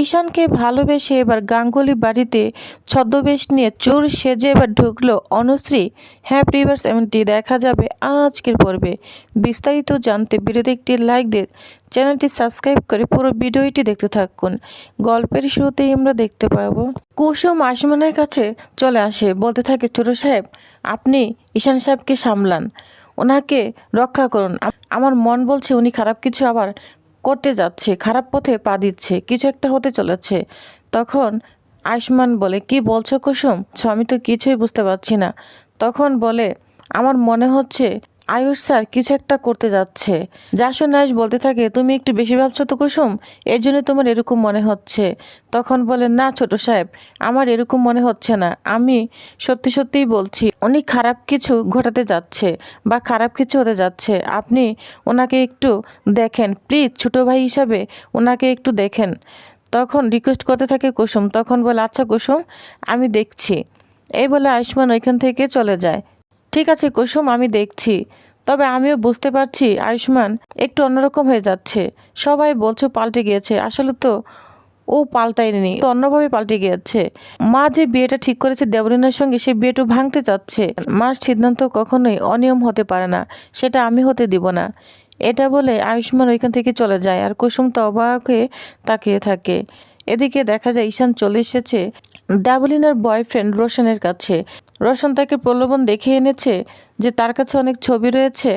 ঈশানকে ভালোবেসে এবার গাঙ্গুলি বাড়িতে ছদ্মবেশ নিয়ে চোর সেজে এবার ঢুকলো অনুশ্রী। হ্যাঁ প্রিভার্স এমনটি দেখা যাবে আজকের পর্বে। বিস্তারিত জানতে ভিডিওতে একটি লাইক দিয়ে চ্যানেলটি সাবস্ক্রাইব করে পুরো ভিডিওটি দেখতে থাকুন। গল্পের শুরুতেই আমরা দেখতে পাবো, কুসুম আসমানের কাছে চলে আসে। বলতে থাকে, ছোট সাহেব, আপনি ঈশান সাহেবকে সামলান। ওনাকে রক্ষা করুন। আমার মন বলছে উনি খারাপ কিছু আবার করতে যাচ্ছে, খারাপ পথে পা দিচ্ছে, কিছু একটা হতে চলেছে। তখন আয়ুষ্মান বলে, কি বলছো কুসুম? আমি তো কিছুই বুঝতে পারছি না। তখন বলে, আমার মনে হচ্ছে আয়ুষ স্যার, কিছু একটা করতে যাচ্ছে। যা শুনে আয়ুষ বলতে থাকে, তুমি একটু বেশি ভাবছ তো কুসুম? এই জন্য তোমার এরকম মনে হচ্ছে। তখন বলে, না ছোট সাহেব, আমার এরকম মনে হচ্ছে না। আমি সত্যি সত্যিই বলছি, উনি খারাপ কিছু ঘটাতে যাচ্ছে বা খারাপ কিছু হতে যাচ্ছে। আপনি ওনাকে একটু দেখেন, প্লিজ ছোটো ভাই হিসাবে ওনাকে একটু দেখেন। তখন রিকোয়েস্ট করতে থাকে কুসুম, তখন বলে আচ্ছা কুসুম, আমি দেখছি। এই বলে আয়ুষ্মান ওইখান থেকে চলে যায়। ঠিক আছে কুসুম, আমি দেখছি। তবে আমিও বুঝতে পারছি আয়ুষ্মান একটু অন্যরকম হয়ে যাচ্ছে। সবাই বলছে পাল্টে গিয়েছে। আসলে তো ও পাল্টায়নি অন্যভাবে পাল্টে গিয়েছে। মা যে বিয়েটা ঠিক করেছে দেবরিনার সঙ্গে সে বিয়েটা ভাঙতে চাচ্ছে। মার সিদ্ধান্ত কখনোই অনিয়ম হতে পারে না, সেটা আমি হতে দিব না। এটা বলে আয়ুষ্মান ওইখান থেকে চলে যায় আর কুসুম তো অবাক হয়ে তাকিয়ে থাকে। এদিকে দেখা যায় ঈশান চলে এসেছে ডাবলিনার বয়ফ্রেন্ড রোশনের কাছে। রোশন তাকে প্রলোভন দেখে এনেছে যে তার কাছে অনেক ছবি রয়েছে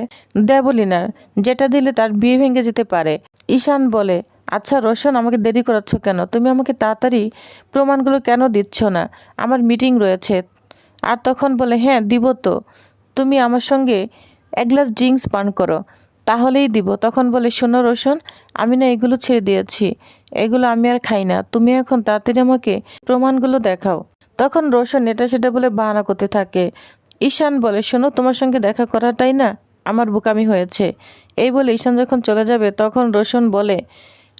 দেবলিনার, যেটা দিলে তার বিয়ে ভেঙে যেতে পারে। ঈশান বলে আচ্ছা রোশন, আমাকে দেরি করাচ্ছ কেন? তুমি আমাকে তাড়াতাড়ি প্রমাণগুলো কেন দিচ্ছ না? আমার মিটিং রয়েছে। আর তখন বলে হ্যাঁ দিব তো। তুমি আমার সঙ্গে এক গ্লাস ড্রিঙ্কস পান করো, তাহলেই দিব। তখন বলে, শোনো রোশন, আমি না এগুলো ছেড়ে দিয়েছি। এগুলো আমি আর খাই না। তুমি এখন তাড়াতাড়ি আমাকে প্রমাণগুলো দেখাও। তখন রোশন এটা সেটা বলে বাহানা করতে থাকে। ঈশান বলে, শোনো, তোমার সঙ্গে দেখা করাটাই না আমার বোকামি হয়েছে। এই বলে ঈশান যখন চলে যাবে, তখন রোশন বলে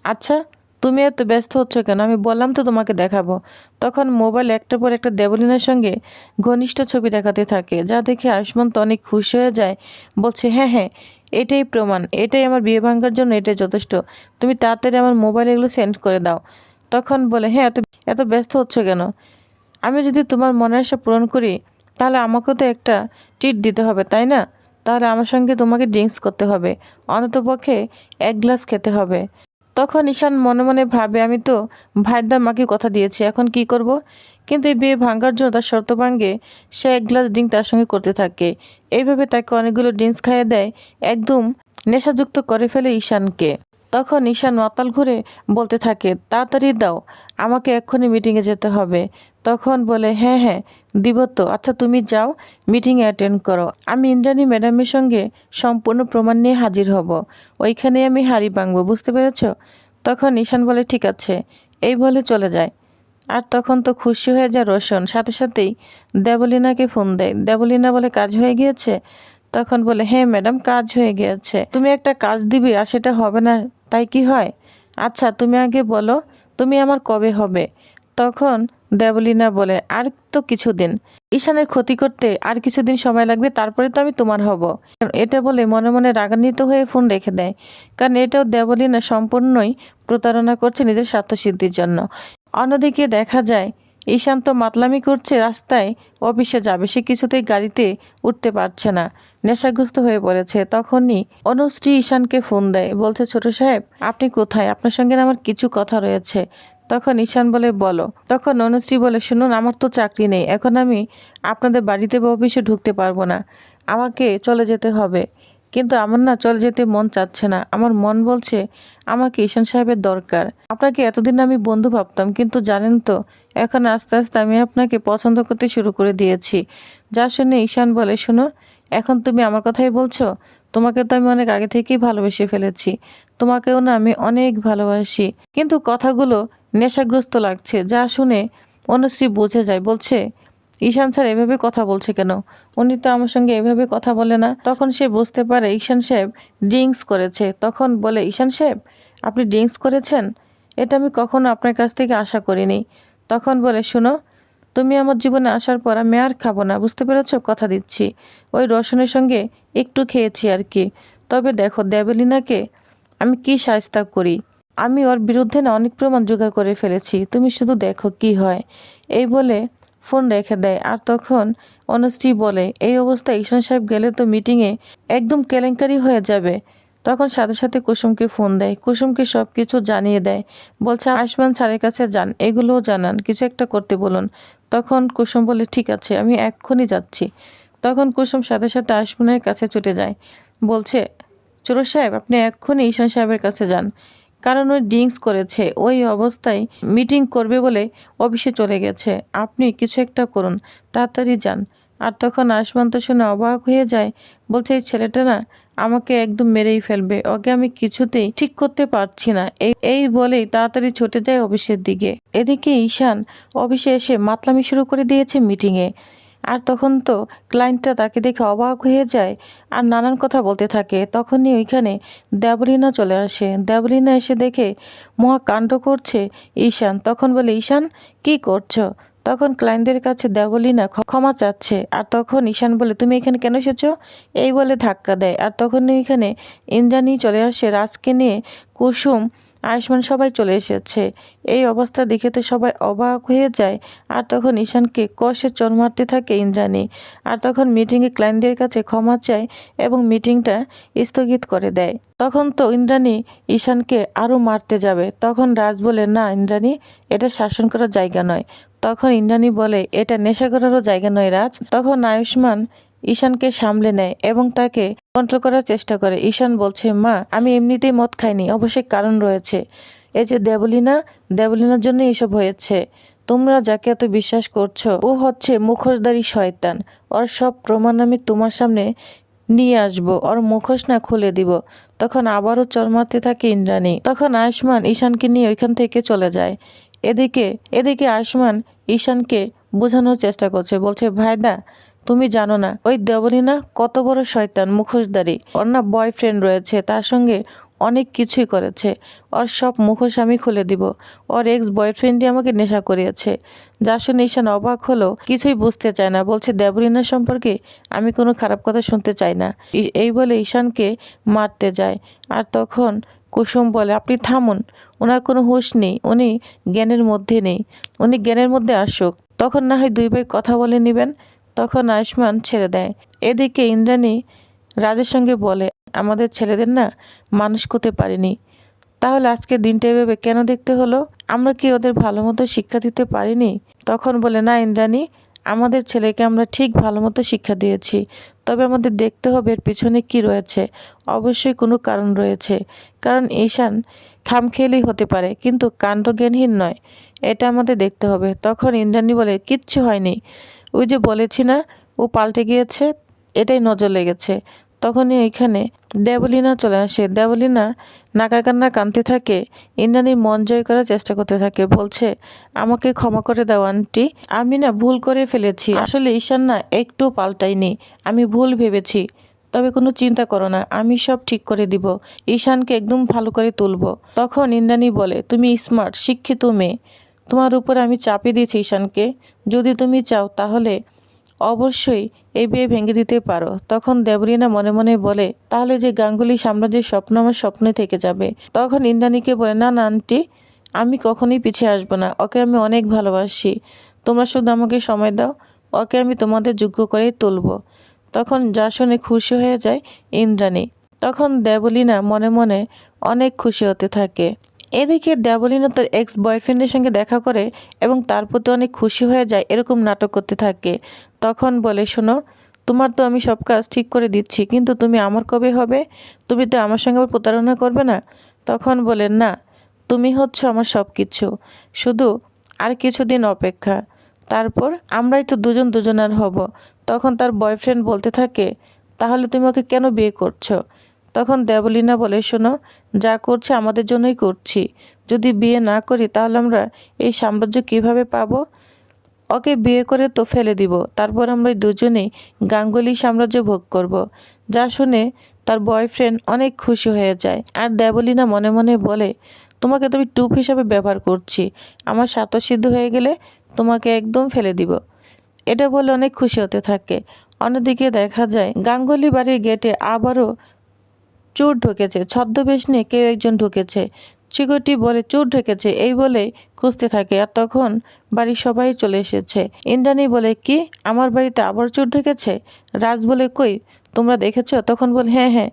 আচ্ছা তুমি এত ব্যস্ত হচ্ছ কেন? আমি বললাম তো তোমাকে দেখাবো। তখন মোবাইল একটার পর একটা দেবলিনার সঙ্গে ঘনিষ্ঠ ছবি দেখাতে থাকে, যা দেখে আয়ুষ্মান তো অনেক খুশি হয়ে যায়, বলছে হ্যাঁ হ্যাঁ এটাই প্রমাণ, এটাই আমার বিয়ে ভাঙ্গার জন্য এটাই যথেষ্ট। তুমি তাড়াতাড়ি আমার মোবাইলে এগুলো সেন্ড করে দাও। তখন বলে হ্যাঁ এত এত ব্যস্ত হচ্ছ কেন? আমি যদি তোমার মনের আশা পূরণ করি, তাহলে আমাকেও তো একটা ট্রিট দিতে হবে, তাই না? তাহলে আমার সঙ্গে তোমাকে ড্রিঙ্কস করতে হবে, অন্ততপক্ষে এক গ্লাস খেতে হবে। তখন ঈশান মনে মনে ভাবে, আমি তো ভাইদার মাকে কথা দিয়েছি, এখন কি করব? কিন্তু এই বিয়ে ভাঙার জন্য তার শর্ত ভাঙ্গে সে এক গ্লাস ড্রিঙ্ক তার সঙ্গে করতে থাকে। এইভাবে তাকে অনেকগুলো ড্রিঙ্কস খাইয়ে দেয়, একদম নেশাযুক্ত করে ফেলে ঈশানকে। তখন ঈশান মাতাল ঘুরে বলতে থাকে, তাড়াতাড়ি দাও, আমাকে এক্ষুনি মিটিংয়ে যেতে হবে। তখন বলে হ্যাঁ হ্যাঁ দিব তো। আচ্ছা তুমি যাও মিটিংয়ে অ্যাটেন্ড করো। আমি ইন্দ্রাণী ম্যাডামের সঙ্গে সম্পূর্ণ প্রমাণ নিয়ে হাজির হব। ওইখানে আমি হাড়ি ভাঙবো, বুঝতে পেরেছ? তখন ঈশান বলে, ঠিক আছে। এই বলে চলে যায়। আর তখন তো খুশি হয়ে যায় রোশন। সাথে সাথেই দেবলিনাকে ফোন দেয়। দেবলিনা বলে, কাজ হয়ে গিয়েছে? তখন বলে হ্যাঁ ম্যাডাম, কাজ হয়ে গিয়েছে। তুমি একটা কাজ দিবে, আর সেটা হবে না তাই কি হয়? আচ্ছা তুমি আগে বলো, তুমি আমার কবে হবে? তখন দেবলিনা বলে, আর তো কিছুদিন। ঈশানের ক্ষতি করতে আর কিছুদিন সময় লাগবে, তারপরে তো আমি তোমার হব। এটা বলে মনে মনে রাগান্বিত হয়ে ফোন রেখে দেয়। কারণ এটাও দেবলিনা সম্পূর্ণই প্রতারণা করছে নিজের স্বার্থসিদ্ধির জন্য। অন্যদিকে দেখা যায় ঈশান তো মাতলামি করছে রাস্তায়, অফিসে যাবে, সে কিছুতেই গাড়িতে উঠতে পারছে না। নেশাগ্রস্ত হয়ে পড়েছে। তখনই অনুশ্রী ঈশানকে ফোন দেয়, বলছে, ছোট সাহেব, আপনি কোথায়? আপনার সঙ্গে আমার কিছু কথা রয়েছে? তখন ঈশান বলে, বলো। তখন অনুশ্রী বলে, শুনুন, আমার তো চাকরি নেই। এখন আমি আপনাদের বাড়িতে বা অফিসে ঢুকতে পারব না। আমাকে চলে যেতে হবে। কিন্তু আমার না, চলে যেতে মন চাচ্ছে না। আমার মন বলছে, আমাকে ঈশান সাহেবের দরকার। আপনাকে এতদিন আমি বন্ধু ভাবতাম, কিন্তু জানেন তো, এখন আস্তে আস্তে আমি আপনাকে পছন্দ করতে শুরু করে দিয়েছি। যা শুনে ঈশান বলে, শোনো, এখন তুমি আমার কথাই বলছো? তোমাকে তো আমি অনেক আগে থেকেই ভালোবেসে ফেলেছি। তোমাকেও না আমি অনেক ভালোবাসি। কিন্তু কথাগুলো নেশাগ্রস্ত লাগছে। যা শুনে অনুশ্রী বুঝে যায়, বলছে ঈশান স্যার এভাবে কথা বলছে কেন? উনি তো আমার সঙ্গে এভাবে কথা বলে না। তখন সে বুঝতে পারে ঈশান সাহেব ড্রিঙ্কস করেছে। তখন বলে, ঈশান সাহেব, আপনি ড্রিঙ্কস করেছেন? এটা আমি কখনো আপনার কাছ থেকে আশা করিনি। তখন বলে, শোনো, তুমি আমার জীবনে আসার পর আমি আর খাব না, বুঝতে পেরেছ? কথা দিচ্ছি। ওই রসনের সঙ্গে একটু খেয়েছি আর কি। তবে দেখো, দেবলিনাকে আমি কি সাজতা করি? আমি ওর বিরুদ্ধে না অনেক প্রমাণ জোগাড় করে ফেলেছি। তুমি শুধু দেখো কি হয়। এই বলে ফোন রেখে দেয়। আর তখন অনুশ্রী বলে, এই অবস্থায় ঈশান সাহেব গেলে তো মিটিংয়ে একদম কেলেঙ্কারি হয়ে যাবে। তখন সাথে সাথে কুসুমকে ফোন দেয়। কুসুমকে সব কিছু জানিয়ে দেয়। বলছে আয়ুষ্মান স্যারের কাছে যান, এগুলোও জানান, কিছু একটা করতে বলুন। তখন কুসুম বলে, ঠিক আছে, আমি এক্ষুনি যাচ্ছি। তখন কুসুম সাথে সাথে আয়ুষ্মানের কাছে ছুটে যায়। বলছে, চোর সাহেব, আপনি এক্ষুনি ঈশান সাহেবের কাছে যান। কারণ ওই ড্রিঙ্কস করেছে। ওই অবস্থায় মিটিং করবে বলে অফিসে চলে গেছে। আপনি কিছু একটা করুন, তাড়াতাড়ি যান। আর তখন আয়ুষ্মান তো শুনে অবাক হয়ে যায়, বলছে, এই ছেলেটা না আমাকে একদম মেরেই ফেলবে। ওকে আমি কিছুতেই ঠিক করতে পারছি না। এই এই বলেই তাড়াতাড়ি ছুটে যায় অফিসের দিকে। এদিকে ঈশান অফিসে এসে মাতলামি শুরু করে দিয়েছে মিটিংয়ে। আর তখন তো ক্লায়েন্টটা তাকে দেখে অবাক হয়ে যায় আর নানান কথা বলতে থাকে। তখনই ওইখানে দেবলীনা চলে আসে। দেবলীনা এসে দেখে মহা কাণ্ড করছে ঈশান। তখন বলে, ঈশান, কি করছ? তখন ক্লায়েন্টদের কাছে দেবলিনা ক্ষমা চাচ্ছে। আর তখন ঈশান বলে, তুমি এখানে কেন এসেছ? এই বলে ধাক্কা দেয়। আর তখনই এখানে ইন্দ্রাণী চলে আসে। রাজকে নিয়ে কুসুম আয়ুষ্মান সবাই চলে এসেছে। এই অবস্থা দেখে তো সবাই অবাক হয়ে যায়। আর তখন ঈশানকে কষে চর মারতে থাকে ইন্দ্রাণী। আর তখন মিটিংয়ে ক্লায়েন্টদের কাছে ক্ষমা চায় এবং মিটিংটা স্থগিত করে দেয়। তখন তো ইন্দ্রাণী ঈশানকে আরও মারতে যাবে। তখন রাজ বলে, না ইন্দ্রাণী, এটা শাসন করার জায়গা নয়। তখন ইন্দ্রাণী বলে, এটা নেশা করারও জায়গা নয় রাজ। তখন আয়ুষ্মান ঈশানকে সামলে নেয় এবং তাকে কন্ট্রোল করার চেষ্টা করে। ঈশান বলছে, মা, আমি এমনিতেই মদ খাইনি, অবশ্যই কারণ রয়েছে। এই যে দেবলিনা, দেবলিনার জন্য এসব হয়েছে। তোমরা যাকে এত বিশ্বাস করছ, ও হচ্ছে মুখোশধারী শয়তান। ওর সব প্রমাণ আমি তোমার সামনে নিয়ে আসব। ওর মুখোশ না খুলে দিব। তখন আবারও চর মারতে থাকে ইন্দ্রাণী। তখন আয়ুষ্মান ঈশানকে নিয়ে ওইখান থেকে চলে যায়। এদিকে এদিকে আয়ুষ্মান ঈশানকে বোঝানোর চেষ্টা করছে। বলছে, ভাইদা তুমি জানো না, ওই দেবলীনা কত বড় শয়তান, মুখোশধারী। ওর না বয়ফ্রেন্ড রয়েছে, তার সঙ্গে অনেক কিছুই করেছে। ওর সব মুখোশ আমি খুলে দিব। ওর এক্স বয়ফ্রেন্ডই আমাকে নেশা করিয়েছে। যা শুনে ঈশান অবাক হলো, কিছুই বুঝতে চায় না। বলছে, দেবলীনা সম্পর্কে আমি কোনো খারাপ কথা শুনতে চাই না। এই বলে ঈশানকে মারতে যায়। আর তখন কুসুম বলে, আপনি থামুন, ওনার কোনো হুঁশ নেই, উনি জ্ঞানের মধ্যে নেই, উনি জ্ঞানের মধ্যে আসুক। তখন না হয় দুই ভাই কথা বলে নেবেন তখন আয়ুষ্মান ছেড়ে দেয়। এদিকে ইন্দ্রাণী রাজের সঙ্গে বলে, আমাদের ছেলেদের না মানুষ করতে পারিনি। তাহলে আজকে দিনটা এভাবে কেন দেখতে হলো? আমরা কি ওদের ভালো মতো শিক্ষা দিতে পারিনি? তখন বলে, না ইন্দ্রাণী, আমাদের ছেলেকে আমরা ঠিক ভালো মতো শিক্ষা দিয়েছি। তবে আমাদের দেখতে হবে এর পিছনে কি রয়েছে। অবশ্যই কোনো কারণ রয়েছে। কারণ ঈশান খামখেয়ালি হতে পারে, কিন্তু কাণ্ডজ্ঞানহীন নয়। এটা আমাদের দেখতে হবে। তখন ইন্দ্রাণী বলে, কিচ্ছু হয়নি। ওই যে বলেছি না, ও পাল্টে গিয়েছে, এটাই নজর লেগেছে। তখনই ওইখানে দেবলিনা চলে আসে। দেবলিনা নাকা কান্না কানতে থাকে ইন্দ্রাণীর মন জয় করার চেষ্টা করতে থাকে, বলছে, আমাকে ক্ষমা করে দাও, আন্টি। আমি না ভুল করে ফেলেছি। আসলে ঈশান না একটু পাল্টাইনি আমি ভুল ভেবেছি। তবে কোনো চিন্তা করো না, আমি সব ঠিক করে দিব। ঈশানকে একদম ভালো করে তুলব। তখন ইন্দ্রাণী বলে, তুমি স্মার্ট শিক্ষিত মেয়ে। তোমার উপর আমি চাপিয়ে দিয়েছি ঈশানকে। যদি তুমি চাও তাহলে অবশ্যই এই বিয়ে ভেঙে দিতে পারো। তখন দেবরিনা মনে মনে বলে, তাহলে যে গাঙ্গুলি সাম্রাজ্যের স্বপ্ন আমার স্বপ্নে থেকে যাবে। তখন ইন্দ্রাণীকে বলে, না না, আন্টি, আমি কখনোই পিছিয়ে আসব না। ওকে আমি অনেক ভালোবাসি। তোমরা শুধু আমাকে সময় দাও। ওকে আমি তোমাদের যোগ্য করেই তুলবো। তখন যা শুনে খুশি হয়ে যায় ইন্দ্রাণী। তখন দেবলীনা মনে মনে অনেক খুশি হতে থাকে। এদিকে দেবলীনা তার এক্স বয়ফ্রেন্ডের সঙ্গে দেখা করে এবং তার প্রতি অনেক খুশি হয়ে যায় এরকম নাটক করতে থাকে। তখন বলে, শোনো, তোমার তো আমি সব কাজ ঠিক করে দিচ্ছি, কিন্তু তুমি আমার কবে হবে? তুমি তো আমার সঙ্গে আবার প্রতারণা করবে না? তখন বলে, না, তুমি হচ্ছ আমার সব কিছু শুধু আর কিছুদিন অপেক্ষা। তারপর আমরাই তো দুজন দুজনার হব। তখন তার বয়ফ্রেন্ড বলতে থাকে, তাহলে তুমি ওকে কেন বিয়ে করছ? তখন দেবলীনা বলে, শোনো, যা করছে আমাদের জন্যই করছি। যদি বিয়ে না করি, তাহলে আমরা এই সাম্রাজ্য কীভাবে পাবো? ওকে বিয়ে করে তো ফেলে দিব। তারপর আমরা দুজনেই গাঙ্গুলি সাম্রাজ্য ভোগ করব। যা শুনে তার বয়ফ্রেন্ড অনেক খুশি হয়ে যায়। আর দেবলীনা মনে মনে বলে, তোমাকে তুমি টুপ হিসাবে ব্যবহার করছি। আমার স্বার্থসিদ্ধ হয়ে গেলে তোমাকে একদম ফেলে দিব। এটা বলে অনেক খুশি হতে থাকে। অন্যদিকে দেখা যায়, গাঙ্গুলি বাড়ির গেটে আবারও চোর ঢুকেছে, ছদ্মবেশ নিয়ে কেউ একজন ঢুকেছে। সিকিউরিটি বলে, চোর ঢেকেছে? এই বলে খুঁজতে থাকে আর তখন বাড়ির সবাই চলে এসেছে। ইন্দ্রাণী বলে, কি? আমার বাড়িতে আবার চোর ঢেকেছে? রাজ বলে, কই? তোমরা দেখেছ? তখন বলে হ্যাঁ হ্যাঁ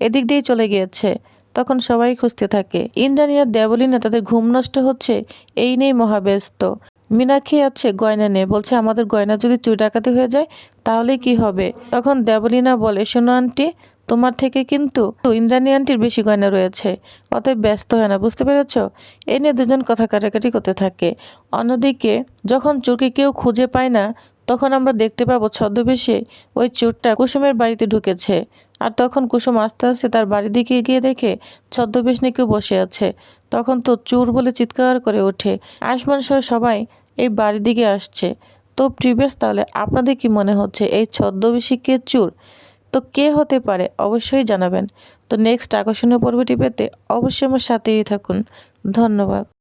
এদিক দিয়েই চলে গিয়েছে। তখন সবাই খুঁজতে থাকে। ইন্দ্রাণী আর দেবলিনা তাদের ঘুম নষ্ট হচ্ছে, এই নিয়েই মহাব্যস্ত। মীনাক্ষী আছে গয়না নিয়ে, বলছে, আমাদের গয়না যদি চুরি ডাকাতি হয়ে যায়, তাহলে কি হবে? তখন দেবলিনা বলে, শোনো আন্টি তোমার থেকে কিন্তু ইন্দ্রাণী আন্টির বেশি গয়না রয়েছে। অতএব ব্যস্ত হয় না, বুঝতে পেরেছ? এই নিয়ে দুজন কথা কাটাকাটি করতে থাকে। অন্যদিকে, যখন চোরকে কেউ খুঁজে পায় না, তখন আমরা দেখতে পাবো ছদ্মবেশে ওই চোরটা কুসুমের বাড়িতে ঢুকেছে। আর তখন কুসুম আস্তে আস্তে তার বাড়ির দিকে গিয়ে দেখে ছদ্মবেশ নিয়ে কেউ বসে আছে। তখন তো চোর বলে চিৎকার করে ওঠে। আসমান সহ সবাই এই বাড়ির দিকে আসছে। তো প্রিভিয়াস, তাহলে আপনাদের কি মনে হচ্ছে, এই ছদ্মবেশী কে চোর? তো কে হতে পারে অবশ্যই জানাবেন। তো নেক্সট আকর্ষণীয় পর্বটি পেতে অবশ্যই আমার সাথেই থাকুন। ধন্যবাদ।